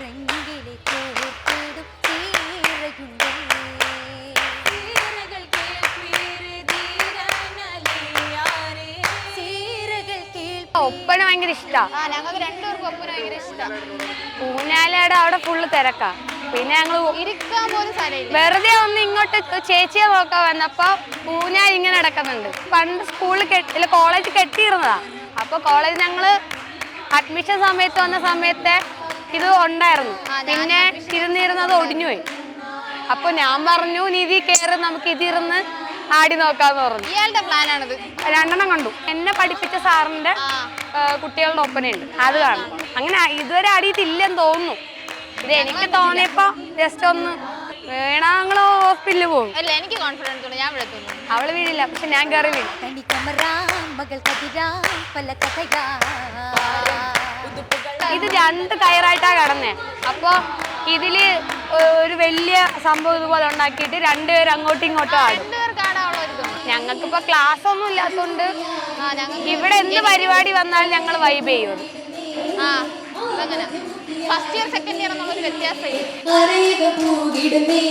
റംഗിലെ കോർത്തിടും തീരയുണ്ടേ ഒപ്പന ഭയങ്കര ഇഷ്ടാ. ആ ഞങ്ങൾക്ക് രണ്ടുപേർക്കും ഒപ്പന ഭയങ്കര ഇഷ്ടമാണ് ഊഞ്ഞാലയുടെ അവിടെ ഫുള്ള് തിരക്കാ. പിന്നെ ഞങ്ങൾ ഇരിക്കാൻ പോലും സ്ഥലമില്ല. വെറുതെ ഒന്ന് ഇങ്ങോട്ട് ചേച്ചിയെ നോക്കാൻ വന്നപ്പോ ഊഞ്ഞാൽ ഇങ്ങനെ നടക്കുന്നുണ്ട്. പണ്ട് സ്കൂളിൽ കെട്ടില്ല കോളേജ് കെട്ടിയിരുന്നതാ. അപ്പൊ കോളേജ് ഞങ്ങൾ അഡ്മിഷൻ സമയത്ത് വന്ന സമയത്തെ ഇത് ഉണ്ടായിരുന്നു. പിന്നെ ഇരുന്നിരുന്നത് ഒടിഞ്ഞുപോയി. അപ്പൊ ഞാൻ പറഞ്ഞു നിധി കയറി നമുക്ക് ഇതിരുന്ന് ആടി നോക്കാന്ന് പറഞ്ഞു. ഇയാളുടെ പ്ലാനാണിത്. രണ്ടെണ്ണം കണ്ടു. എന്നെ പഠിപ്പിച്ച സാറിന്റെ കുട്ടികളുടെ ഒപ്പനയുണ്ട്. അത് കാണും. അങ്ങനെ ഇതുവരെ ആടിയിട്ടില്ലെന്ന് തോന്നുന്നു. ഇത് എനിക്ക് തോന്നിയപ്പോ ജസ്റ്റ് ഒന്ന് വേണാങ്ങളോ ഹോസ്പിറ്റലിൽ പോകും? അല്ല എനിക്ക് കോൺഫിഡൻസ് ഉണ്ട്. ഞാൻ വിടത്തുള്ളൂ അവൾ വീഴില്ല പക്ഷെ ഞാൻ കയറി വീഴും. ഇത് രണ്ട് കയറായിട്ടാ കടന്നേ. അപ്പൊ ഇതിൽ ഒരു വലിയ സംഭവം ഇതുപോലെ ഉണ്ടാക്കിയിട്ട് രണ്ടുപേരും അങ്ങോട്ടും ഇങ്ങോട്ടും ആടും. ഞങ്ങൾക്കിപ്പോ ക്ലാസ് ഒന്നും ഇല്ലാത്തോണ്ട് ആ ഇവിടെ എന്ത് പരിപാടി വന്നാലും ഞങ്ങൾ വൈബ് ചെയ്യും ആ ഫസ്റ്റ് ഇയർ സെക്കൻഡ് ഇയർ എന്നുള്ളൊരു വ്യത്യാസം ഇല്ല അരയക പൂവിടുമേ